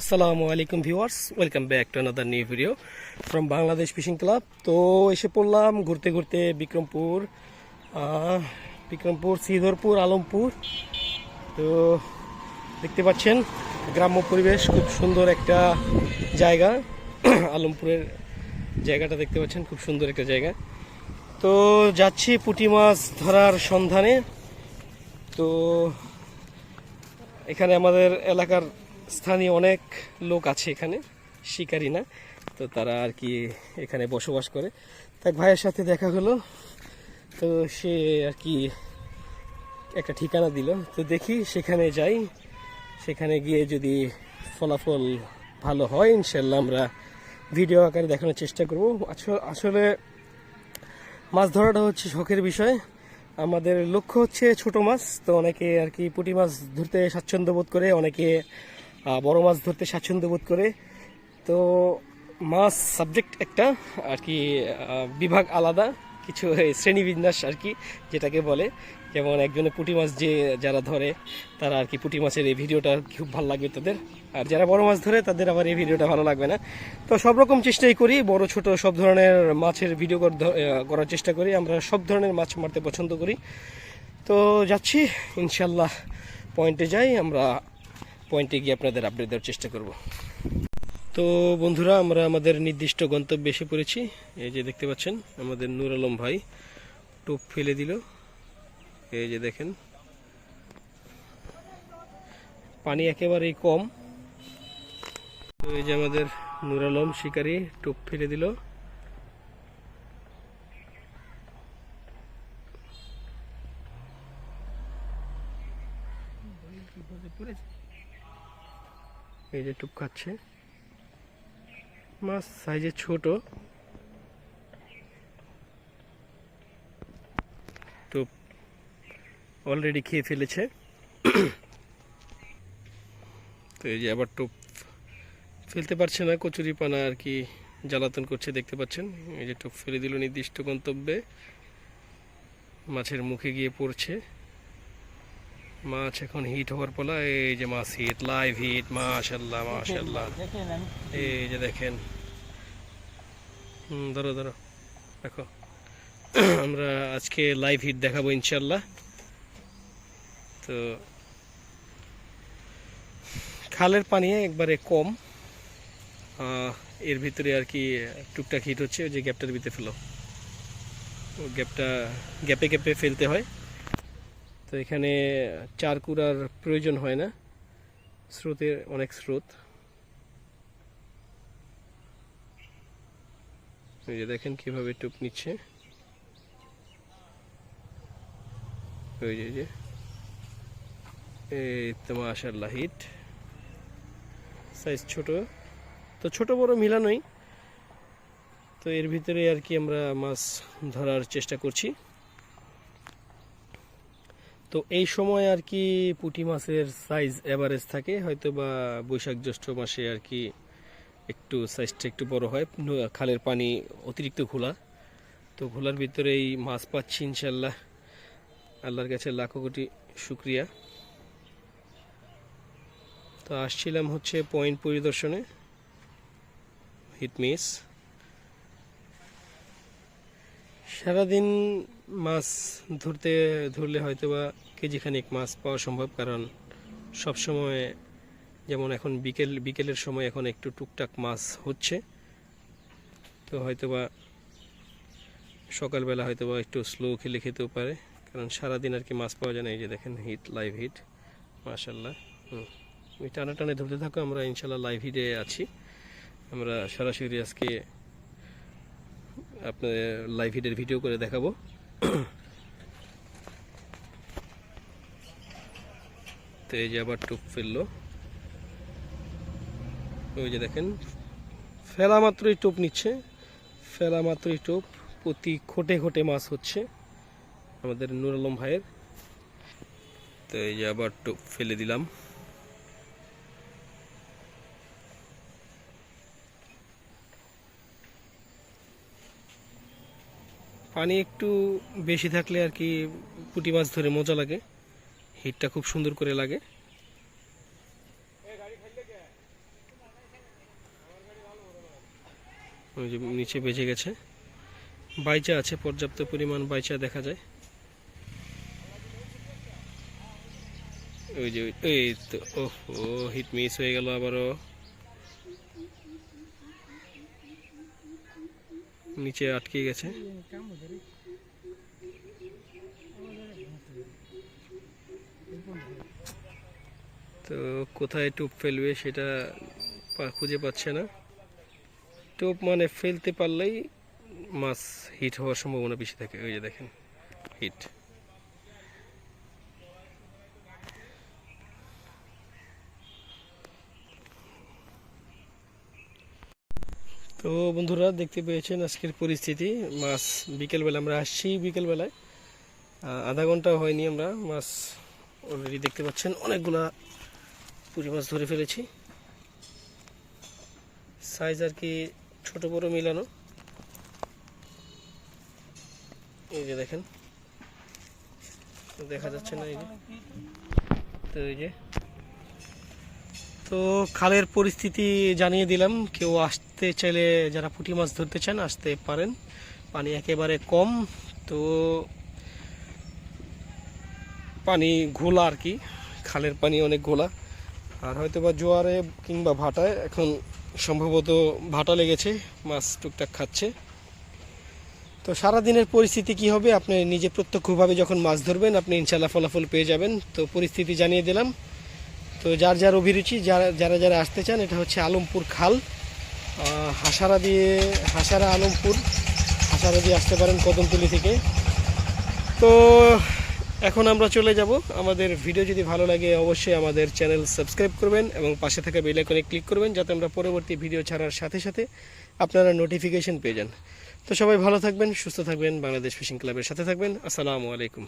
আসসালামু আলাইকুম viewers, welcome back to another new video from Bangladesh fishing club তো এসে পড়লাম ঘুরতে ঘুরতে বিক্রমপুর বিক্রমপুর, শ্রীধরপুর, আলমপুর। তো দেখতে পাচ্ছেন, গ্রাম্য পরিবেশ খুব সুন্দর একটা জায়গা। আলমপুরের জায়গাটা দেখতে পাচ্ছেন, খুব সুন্দর একটা জায়গা। তো যাচ্ছি পুঁটি মাছ ধরার সন্ধানে। তো এখানে আমাদের এলাকার স্থানীয় অনেক লোক আছে এখানে, শিকারী না, তো তারা আর কি এখানে বসবাস করে। তাই ভাইয়ের সাথে দেখা হলো, তো সে আর কি একটা ঠিকানা দিল। তো দেখি সেখানে যাই, সেখানে গিয়ে যদি ফলাফল ভালো হয়, ইনশাল্লাহ আমরা ভিডিও আকারে দেখানোর চেষ্টা করব। আসলে আসলে মাছ ধরাটা হচ্ছে শখের বিষয়। আমাদের লক্ষ্য হচ্ছে ছোট মাছ, তো অনেকে আর কি পুঁটি মাছ ধরতে স্বাচ্ছন্দ্য বোধ করে, অনেকে বড় মাছ ধরতে স্বাচ্ছন্দ্য বোধ করে। তো মাছ সাবজেক্ট একটা, আর কি বিভাগ আলাদা, কিছু শ্রেণীবিন্যাস আর কি, যেটাকে বলে। যেমন একজনে পুঁটি মাছ যে, যারা ধরে, তারা আর কি পুঁটি মাছের এই ভিডিওটা খুব ভালো লাগবে তাদের। আর যারা বড় মাছ ধরে, তাদের আবার এই ভিডিওটা ভালো লাগবে না। তো সব রকম চেষ্টাই করি, বড়, ছোট, সব ধরনের মাছের ভিডিও কর- করার চেষ্টা করি। আমরা সব ধরনের মাছ মারতে পছন্দ করি। তো যাচ্ছি ইনশাল্লাহ পয়েন্টে যাই। আমরা পয়েন্টে গিয়ে আপনাদের আপডেট দেওয়ার চেষ্টা করব। তো বন্ধুরা, আমরা আমাদের নির্দিষ্ট গন্তব্যে এসে পড়েছি। এই যে দেখতে পাচ্ছেন, আমাদের নূর আলম ভাই টোপ ফেলে দিল। এই যে দেখেন, পানি একেবারেই কম। তো এই যে আমাদের নূর আলম শিকারি টোপ ফেলে দিল। এই যে টুপ খাচ্ছে। মাছ সাইজে ছোট। তো অলরেডি খেয়ে ফেলেছে। তো এই যে আবার টোপ ফেলতে পারছে না কচুরি পানা আর কি জ্বালাতন করছে, দেখতে পাচ্ছেন? এই যে টোপ ফেলে দিল নির্দিষ্ট গন্তব্যে। মাছের মুখে গিয়ে পড়ছে। মাছ এখন হিট হওয়ার পালা এই যে মাছ হিট লাইভ হিট মাশাল্লাহ মাশাল্লাহ এই যে দেখেন। হুম ধরো ধরো দেখো। আমরা আজকে লাইভ হিট দেখাবো ইনশাল্লাহ তো খালের পানি একবারে কম। এর ভিতরে আর কি টুকটাক হিট হচ্ছে ওই যে গ্যাপটার ভিতরে ফেলো। গ্যাপটা গ্যাপে গ্যাপে ফেলতে হয়। তো এখানে চার কুড়ার প্রয়োজন হয় না। স্রোতের অনেক স্রোত। দেখেন কীভাবে টুপ নিচ্ছে। ওই যে যে। এই তো মাশাল্লাহ হিট। সাইজ ছোট। তো ছোট বড় মিলানোই তো এর ভিতরে আর কি আমরা মাছ ধরার চেষ্টা করছি। তো এই সময় আর কি পুঁটি মাছের সাইজ এভারেজ থাকে হয়তো বা বৈশাখ জ্যৈষ্ঠ মাসে আর কি একটু সাইজটা একটু বড় হয়, খালের পানি অতিরিক্ত ঘোলা। তো ঘোলার ভিতরে এই মাছ পাচ্ছি ইনশাল্লাহ আল্লাহর কাছে লাখো কোটি শুক্রিয়া। তো আসছিলাম হচ্ছে পয়েন্ট পরিদর্শনে হিট মিস সারাদিন মাছ ধরতে, ধরলে হয়তো বা কেজি খানিক মাছ পাওয়া সম্ভব, কারণ সব সময় যেমন এখন বিকেল, বিকেলের সময় এখন একটু টুকটাক মাছ হচ্ছে। তো হয়তো বা সকালবেলা হয়তো বা একটু স্লো খেলে খেতেও পারে, কারণ সারাদিন আর কি মাছ পাওয়া যায় না। এই যে দেখেন, হিট, লাইভ হিট মাশাল্লাহ হুম টানা টানে ধরতে থাকো, আমরা ইনশাল্লাহ লাইভ হিটে আছি। আমরা সরাসরি আজকে আপনাদের লাইভ হিটের ভিডিও করে দেখাবো। তো এই যে আবার টুপ ফেলল। ওই যে দেখেন, ফেলা মাত্রই টোপ নিচ্ছে। ফেলা মাত্রই টোপ, প্রতি খোটে খোটে মাছ হচ্ছে আমাদের নুর আলম ভাইয়ের। তো এই যে আবার টোপ ফেলে দিলাম। পানি একটু বেশি থাকলে আর কি পুঁটি মাছ ধরে মজা লাগে। হিটটা খুব সুন্দর করে লাগে। ওই যে নিচে বেজে গেছে। বাইচা আছে, পর্যাপ্ত পরিমাণ বাইচা দেখা যায়। ওই যে, ওই তো, ওহ, হিট মিস হয়ে গেল আবারও। নিচে আটকে গেছে। তো কোথায় টোপ ফেলবে সেটা খুঁজে পাচ্ছে না। টোপ মানে ফেলতে পারলেই মাছ হিট হওয়ার সম্ভাবনা বেশি থাকে, ওই যে দেখেন হিট তো বন্ধুরা দেখতে পেয়েছেন আজকের পরিস্থিতি। মাছ বিকেলবেলা আমরা আসছি বিকেলবেলায়। আধা ঘণ্টা হয়নি আমরা মাছ অলরেডি দেখতে পাচ্ছেন অনেকগুলা পুঁটি মাছ ধরে ফেলেছি। সাইজ আর কি ছোট বড় মিলানো। এই যে দেখেন, দেখা যাচ্ছে না এই যে। তো এই যে তো খালের পরিস্থিতি জানিয়ে দিলাম। কেউ আসতে চাইলে যারা পুঁটি মাছ ধরতে চান, আসতে পারেন। পানি একেবারে কম, তো পানি ঘোলা আর কি। খালের পানি অনেক ঘোলা। আর হয়তো বা জোয়ারে কিংবা ভাটায় এখন সম্ভবত ভাটা লেগেছে, মাছ টুকটাক খাচ্ছে। তো সারাদিনের পরিস্থিতি কি হবে? আপনি নিজে প্রত্যক্ষভাবে যখন মাছ ধরবেন, আপনি ইনশাল্লাহ ফলাফল পেয়ে যাবেন। তো পরিস্থিতি জানিয়ে দিলাম। তো যার যার অভিরুচি, যারা যারা যারা আসতে চান, এটা হচ্ছে আলমপুর খাল। হাসারা দিয়ে, হাসারা আলমপুর, হাসারা দিয়ে আসতে পারেন কদমতলি থেকে। তো এখন আমরা চলে যাব। আমাদের ভিডিও যদি ভালো লাগে, অবশ্যই আমাদের চ্যানেল সাবস্ক্রাইব করবেন এবং পাশে থাকা বেল আইকনে ক্লিক করবেন, যাতে আমরা পরবর্তী ভিডিও ছাড়ার সাথে সাথে আপনারা নোটিফিকেশন পেয়ে যান। তো সবাই ভালো থাকবেন, সুস্থ থাকবেন, বাংলাদেশ ফিশিং ক্লাবের সাথে থাকবেন। আসসালামু আলাইকুম।